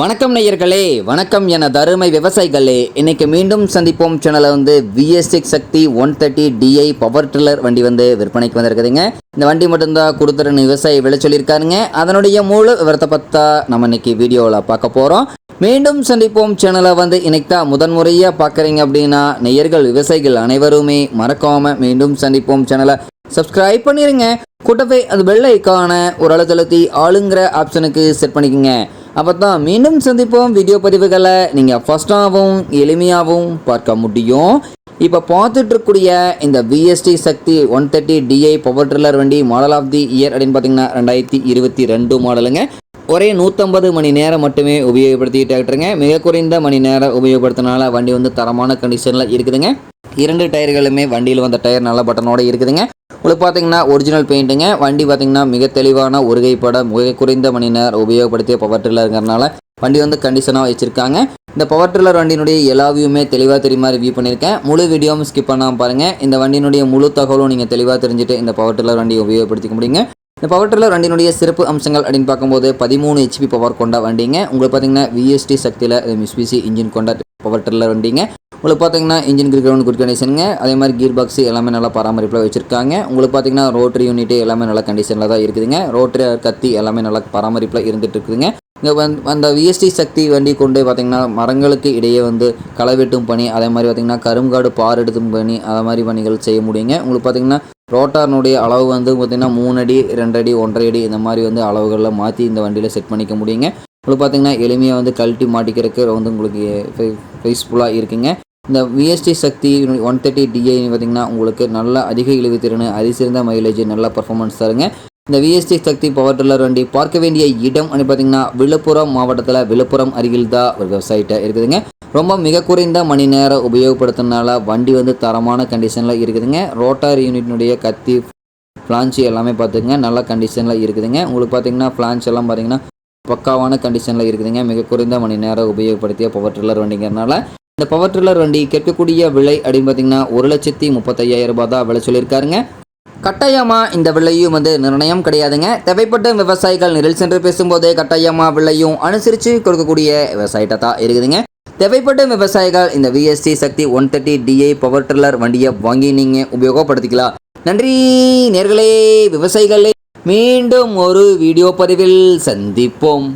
வணக்கம் நேயர்களே வணக்கம் என தருமை விவசாயிகளே. இன்றைக்கி மீண்டும் சந்திப்போம். சேனலை வந்து விஎஸ்டிக் Shakti one thirty DI power tiller வண்டி வந்து விற்பனைக்கு வந்திருக்குதுங்க. இந்த வண்டி மட்டும்தான் கொடுத்துருன்னு விவசாயி விலை சொல்லியிருக்காருங்க. அதனுடைய முழு விவரத்தை பார்த்தா நம்ம இன்னைக்கு வீடியோவில் பார்க்க போகிறோம் மீண்டும் சந்திப்போம். சேனலை வந்து இன்னைக்கு தான் முதன்முறையாக பார்க்குறீங்க அப்படின்னா நேயர்கள் விவசாயிகள் அனைவருமே மறக்காமல் மீண்டும் சந்திப்போம். சேனலை சப்ஸ்கிரைப் பண்ணிடுங்க கூட்டப்பை அது வெள்ளைக்கான ஐக்கான ஒரு செலுத்தி ஆளுங்கிற ஆப்ஷனுக்கு செட் பண்ணிக்கோங்க. அப்போ தான் மீண்டும் சந்திப்போம் வீடியோ பதிவுகளை. நீங்கள் ஃபஸ்ட்டாகவும் எளிமையாகவும் பார்க்க முடியும். இப்போ பார்த்துட்டு இருக்கக்கூடிய இந்த VST Shakti one thirty DI power tiller வண்டி மாடல் ஆஃப் தி இயர் அப்படின்னு பார்த்தீங்கன்னா ரெண்டாயிரத்தி இருபத்தி ரெண்டு மாடலுங்க ஒரே நூற்றம்பது மணி நேரம் மட்டுமே உபயோகப்படுத்திக்கிட்டாங்க மிக குறைந்த மணி நேரம் உபயோகப்படுத்தினால வண்டி வந்து தரமான கண்டிஷனில் இருக்குதுங்க. இரண்டு டயர்களுமே வண்டியில் வந்த டயர் நல்ல பட்டனோட இருக்குதுங்க. உங்களுக்கு பார்த்தீங்கன்னா ஒரிஜினல் பெயிண்ட்டுங்க வண்டி பார்த்தீங்கன்னா மிக தெளிவான ஒருகைப்பட மிக குறைந்த மணி நேரம் உபயோகப்படுத்திய பவர் ட்ரில்லருங்கிறனால வண்டி வந்து கண்டிஷனாக வச்சுருக்காங்க. இந்த பவர் ட்ரில்லர் வண்டியினுடைய எல்லா வியூமே தெளிவாக தெரியுமா ரிவ்யூ பண்ணியிருக்கேன். முழு வீடியோவும் ஸ்கிப் பண்ணாமல் பாருங்கள் இந்த வண்டியினுடைய முழு தகவலும் நீங்கள் தெளிவாக தெரிஞ்சுட்டு இந்த பவர் ட்ரில்லர் வண்டியை உபயோகப்படுத்திக்க முடியுங்க. இந்த பவர் ட்ரில்லர் வண்டியினுடைய சிறப்பு அம்சங்கள் அப்படின்னு பார்க்கும்போது பதிமூணு ஹெச்பி பவர் கொண்ட வண்டிங்க. உங்களுக்கு பார்த்தீங்கன்னா விஎஸ்டி சக்தியில் மிஸ்பிசி இன்ஜின் கொண்ட பவர் ட்ரில்லர் வண்டிங்க. உங்களுக்கு பார்த்தீங்கன்னா இன்ஜின் கிரவுண்ட் குட் கண்டிஷனுங்க அதே மாதிரி கீர் பாக்ஸ் எல்லாமே நல்லா பராமரிப்பில் வச்சிருக்காங்க. உங்களுக்கு பார்த்தீங்கன்னா ரோட்டரி யூனிட் எல்லாமே நல்ல கண்டிஷனில் தான் இருக்குதுங்க. ரோட்டரி கத்தி எல்லாமே நல்லா பராமரிப்பில் இருந்துட்டு இருக்குதுங்க. இங்கே வந் அந்த விஎஸ்டி சக்தி வண்டி கொண்டு பார்த்திங்கன்னா மரங்களுக்கு இடையே வந்து களை வெட்டும் பணி அதே மாதிரி பார்த்தீங்கன்னா கருங்காடு பார் எடுத்தும் பணி அதை மாதிரி பணிகள் செய்ய முடியுங்க. உங்களுக்கு பார்த்தீங்கன்னா ரோட்டார்னுடைய அளவு வந்து பார்த்திங்கன்னா மூணு அடி ரெண்டு அடி ஒன்றரை அடி இந்த மாதிரி வந்து அளவுகளில் மாற்றி இந்த வண்டியில் செட் பண்ணிக்க முடியுங்க. உங்களுக்கு பார்த்தீங்கன்னா எளிமையாக வந்து கழட்டி மாட்டிக்கிறதுக்கு வந்து உங்களுக்கு ஃபேஸ்ஃபுல்லாக இருக்குங்க. இந்த VST Shakti one thirty DI பார்த்தீங்கன்னா உங்களுக்கு நல்ல அதிக இழிவு திறன் அதிசிறந்த மைலேஜ் நல்ல பர்ஃபார்மன்ஸ் தருங்க. இந்த விஎஸ்டி சக்தி பவர் டில்லர் வண்டி பார்க்க வேண்டிய இடம் அப்படின்னு பார்த்தீங்கன்னா விழுப்புரம் மாவட்டத்தில் விழுப்புரம் அருகில் தான் ஒரு வெப்சைட்டை இருக்குதுங்க. ரொம்ப மிக குறைந்த மணி நேரம் உபயோகப்படுத்துறதுனால வண்டி வந்து தரமான கண்டிஷனில் இருக்குதுங்க. ரோட்டார் யூனிட்னுடைய கத்தி ஃப்ளான்ச்சு எல்லாமே பார்த்துங்க நல்ல கண்டிஷனில் இருக்குதுங்க. உங்களுக்கு பார்த்தீங்கன்னா ஃப்ளான்ச் எல்லாம் பார்த்தீங்கன்னா பக்காவான கண்டிஷனில் இருக்குதுங்க. மிக குறைந்த மணி நேரம் உபயோகப்படுத்திய பவர் ட்ரில்லர் வண்டிங்கிறனால இந்த பவர் ட்ரில்லர் வண்டி கேட்கக்கூடிய விலை அப்படின்னு பார்த்தீங்கன்னா ஒரு லட்சத்தி முப்பத்தையாயிரம் ரூபாய் தான் விலை சொல்லியிருக்காருங்க. கட்டாயமாக இந்த விலையும் வந்து நிர்ணயம் கிடையாதுங்க. தேவைப்பட்ட விவசாயிகள் நிரல் சென்று பேசும்போது கட்டாயமாக விலையும் அனுசரித்து கொடுக்கக்கூடிய விவசாயிட்ட தான் இருக்குதுங்க. தேவைப்பட்ட விவசாயிகள் இந்த VST Shakti one thirty DI power tiller வண்டியை வாங்கி நீங்கள் உபயோகப்படுத்திக்கலாம். நன்றி நேர்களே. விவசாயிகளே மீண்டும் ஒரு வீடியோ பதிவில் சந்திப்போம்.